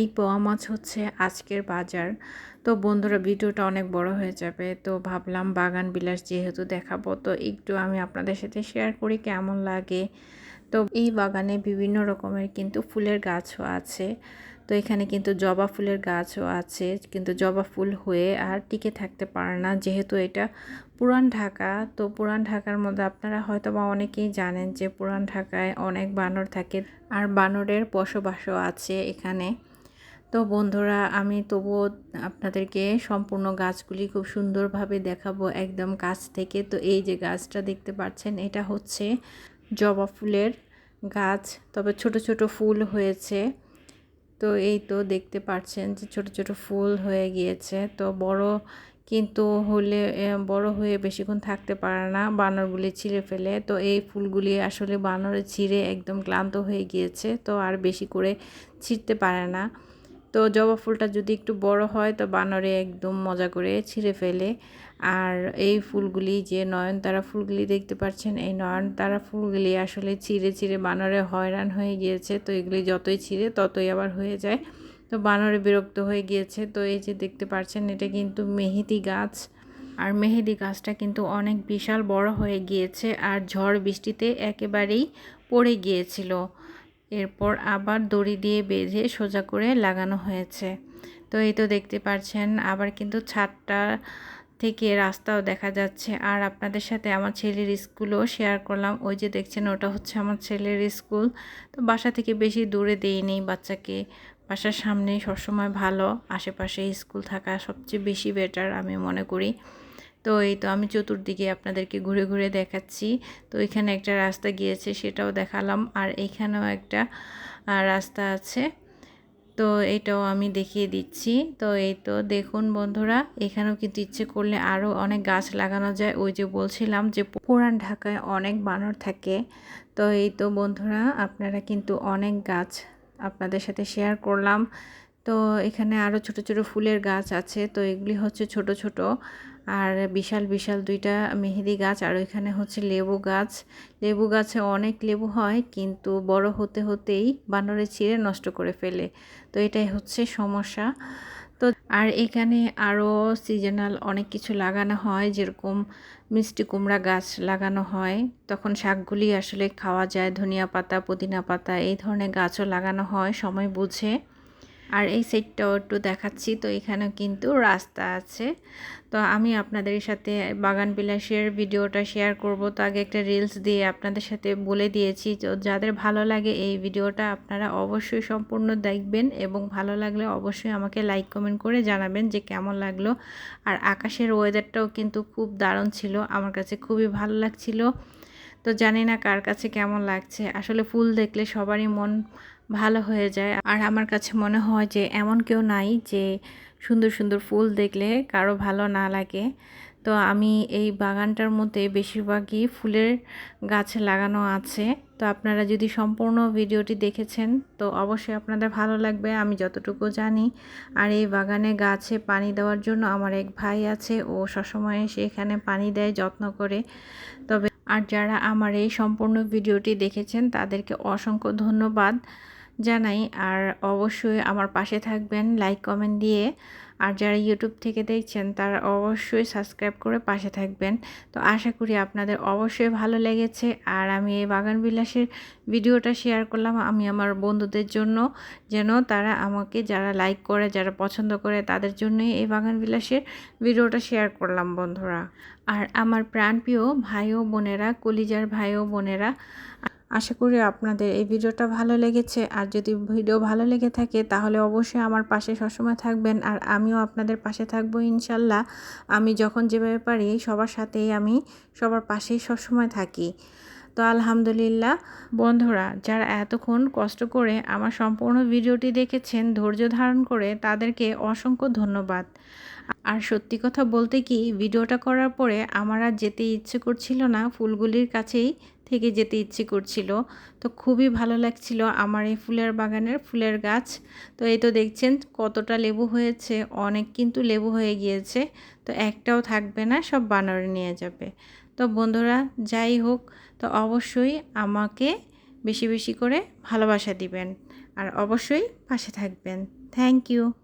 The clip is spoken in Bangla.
এই পোয়া মাছ হচ্ছে আজকের বাজার। তো বন্ধুরা, ভিডিওটা অনেক বড় হয়ে যাবে। তো ভাবলাম বাগান বিলাস যেহেতু দেখাবো, তো একটু আমি আপনাদের সাথে শেয়ার করি কেমন লাগে। তো এই বাগানে বিভিন্ন রকমের কিন্তু ফুলের গাছও আছে। তো এখানে কিন্তু জবা ফুলের গাছও আছে, কিন্তু জবা ফুল হয়ে আর টিকে থাকতে পারে না। যেহেতু এটা পুরান ঢাকা, তো পুরান ঢাকার মধ্যে আপনারা হয়তো বা অনেকেই জানেন যে পুরান ঢাকায় অনেক বানর থাকে। আর বানরের বসবাসও আছে এখানে। তো বন্ধুরা, আমি তবুও আপনাদেরকে সম্পূর্ণ গাছগুলি খুব সুন্দরভাবে দেখাবো একদম কাছ থেকে। তো এই যে গাছটা দেখতে পাচ্ছেন, এটা হচ্ছে জবা ফুলের গাছ, তবে ছোট ছোট ফুল হয়েছে। তো এই তো দেখতে পাচ্ছেন যে ছোট ছোট ফুল হয়ে গিয়েছে। তো বড় কিন্তু হলে বড় হয়ে বেশিক্ষণ থাকতে পারে না, বানরগুলি ছিঁড়ে ফেলে। তো এই ফুলগুলি আসলে বানরে ছিঁড়ে একদম ক্লান্ত হয়ে গিয়েছে, তো আর বেশি করে ছিঁড়তে পারে না। তো জবা ফুলটা যদি একটু বড় হয়, তো বানরে একদম মজা করে ছিঁড়ে ফেলে। আর এই ফুলগুলি যে নয়নতারা ফুলগুলি দেখতে পাচ্ছেন, এই নয়নতারা ফুলগুলি আসলে ছিঁড়ে ছিঁড়ে বানরে হয়রান হয়ে গিয়েছে। তো এগুলি যতই ছিঁড়ে, ততই আবার হয়ে যায়। তো বানরে বিরক্ত হয়ে গিয়েছে। তো এই যে দেখতে পাচ্ছেন, এটা কিন্তু মেহেদি গাছ। আর মেহেদি গাছটা কিন্তু অনেক বিশাল বড় হয়ে গিয়েছে। আর ঝড় বৃষ্টিতে একেবারেই পড়ে গিয়েছিল। এরপর আবার দড়ি দিয়ে বেঁধে সোজা করে লাগানো হয়েছে। তো এই তো দেখতে পাচ্ছেন আবার কিন্তু ছাদটা থেকে রাস্তাও দেখা যাচ্ছে। আর আপনাদের সাথে আমার ছেলের স্কুলও শেয়ার করলাম। ওই যে দেখছেন, ওটা হচ্ছে আমার ছেলের স্কুল। তো বাসা থেকে বেশি দূরে দেইনি বাচ্চাকে। বাসার সামনে সবসময় ভালো, আশেপাশে স্কুল থাকা সবচেয়ে বেশি বেটার আমি মনে করি। তো এই তো আমি চতুর্দিকে আপনাদেরকে ঘুরে ঘুরে দেখাচ্ছি। তো এখানে একটা রাস্তা গিয়েছে, সেটাও দেখালাম। আর এখানেও একটা রাস্তা আছে। তো এটাও আমি দেখিয়ে দিচ্ছি। তো এই তো দেখুন বন্ধুরা, এখানেও কিন্তু ইচ্ছে করলে আরও অনেক গাছ লাগানো যায়। ওই যে বলছিলাম যে পুরান ঢাকায় অনেক বানর থাকে। তো এই তো বন্ধুরা, আপনারা কিন্তু অনেক গাছ আপনাদের সাথে শেয়ার করলাম। তো এখানে আরও ছোট ছোট ফুলের গাছ আছে। তো এগুলি হচ্ছে ছোট ছোট। আর বিশাল বিশাল দুইটা মেহেদি গাছ, আর ওইখানে হচ্ছে লেবু গাছ। লেবু গাছে অনেক লেবু হয়, কিন্তু বড় হতে হতেই বানরে ছিঁড়ে নষ্ট করে ফেলে। তো এটাই হচ্ছে সমস্যা। তো আর এখানে আরও সিজনাল অনেক কিছু লাগানো হয়, যেরকম মিষ্টি কুমড়া গাছ লাগানো হয়। তখন শাকগুলি আসলে খাওয়া যায়, ধনিয়া পাতা, পুদিনা পাতা, এই ধরনের গাছও লাগানো হয়, সময় বুঝে। আর এই সাইডটাও একটু দেখাচ্ছি। তো এখানেও কিন্তু রাস্তা আছে। তো আমি আপনাদের সাথে বাগান বিলাসের ভিডিওটা শেয়ার করব। তো আগে একটা রিলস দিয়ে আপনাদের সাথে বলে দিয়েছি, তো যাদের ভালো লাগে এই ভিডিওটা আপনারা অবশ্যই সম্পূর্ণ দেখবেন এবং ভালো লাগলে অবশ্যই আমাকে লাইক কমেন্ট করে জানাবেন যে কেমন লাগল। আর আকাশের ওয়েদারটাও কিন্তু খুব দারুণ ছিল, আমার কাছে খুবই ভালো লাগছিল। তো জানি না কার কাছে কেমন লাগছে। আসলে ফুল দেখলে সবারই মন ভালো হয়ে যায়। আর আমার কাছে মনে হয় যে এমন কেউ নাই যে সুন্দর সুন্দর ফুল দেখলে কারও ভালো না লাগে। তো আমি এই বাগানটার মধ্যে বেশিরভাগই ফুলের গাছ লাগানো আছে। তো আপনারা যদি সম্পূর্ণ ভিডিওটি দেখেছেন, তো অবশ্যই আপনাদের ভালো লাগবে, আমি যতটুকু জানি। আর এই বাগানে গাছে পানি দেওয়ার জন্য আমার এক ভাই আছে, ও সবসময় এসে এখানে পানি দেয়, যত্ন করে। তবে আর যারা আমার এই সম্পূর্ণ ভিডিওটি দেখেছেন, তাদেরকে অসংখ্য ধন্যবাদ। জানাই। আর অবশ্যই আমার পাশে থাকবেন লাইক, কমেন্ট দিয়ে। আর যারা ইউটিউব থেকে দেখছেন, তারা অবশ্যই সাবস্ক্রাইব করে পাশে থাকবেন। তো আশা করি আপনাদের অবশ্যই ভালো লেগেছে। আর আমি এই বাগান বিলাসের ভিডিওটা শেয়ার করলাম আমি আমার বন্ধুদের জন্য। যেন তারা আমাকে যারা লাইক করে, যারা পছন্দ করে, তাদের জন্যই এই বাগান বিলাসের ভিডিওটা শেয়ার করলাম বন্ধুরা। আর আমার প্রাণপ্রিয় ভাই ও বোনেরা, কলিজার ভাই ও বোনেরা আশা করি আপনাদের এই ভিডিওটা ভালো লেগেছে। আর যদি ভিডিও ভালো লেগে থাকে, তাহলে অবশ্যই আমার পাশে সবসময় থাকবেন। আর আমিও আপনাদের পাশে থাকব ইনশাল্লাহ। আমি যখন যেভাবে পারি, সবার সাথেই আমি সবার পাশেই সবসময় থাকি। তো আলহামদুলিল্লাহ, বন্ধুরা, যারা এতক্ষণ কষ্ট করে আমার সম্পূর্ণ ভিডিওটি দেখেছেন, ধৈর্য ধারণ করে, তাদেরকে অসংখ্য ধন্যবাদ। আর সত্যি কথা বলতে কি, ভিডিওটা করার পরে আমার আর যেতে ইচ্ছে করছিল না, ফুলগুলির কাছেই থেকে যেতে ইচ্ছে করছিল। তো খুবই ভালো লাগছিল আমার এই ফুলের বাগানের ফুলের গাছ। তো এই তো দেখছেন কতটা লেবু হয়েছে, অনেক কিন্তু লেবু হয়ে গিয়েছে। তো একটাও থাকবে না, সব বানরে নিয়ে যাবে। তো বন্ধুরা, যাই হোক, তো অবশ্যই আমাকে বেশি বেশি করে ভালোবাসা দিবেন। আর অবশ্যই পাশে থাকবেন। Thank you.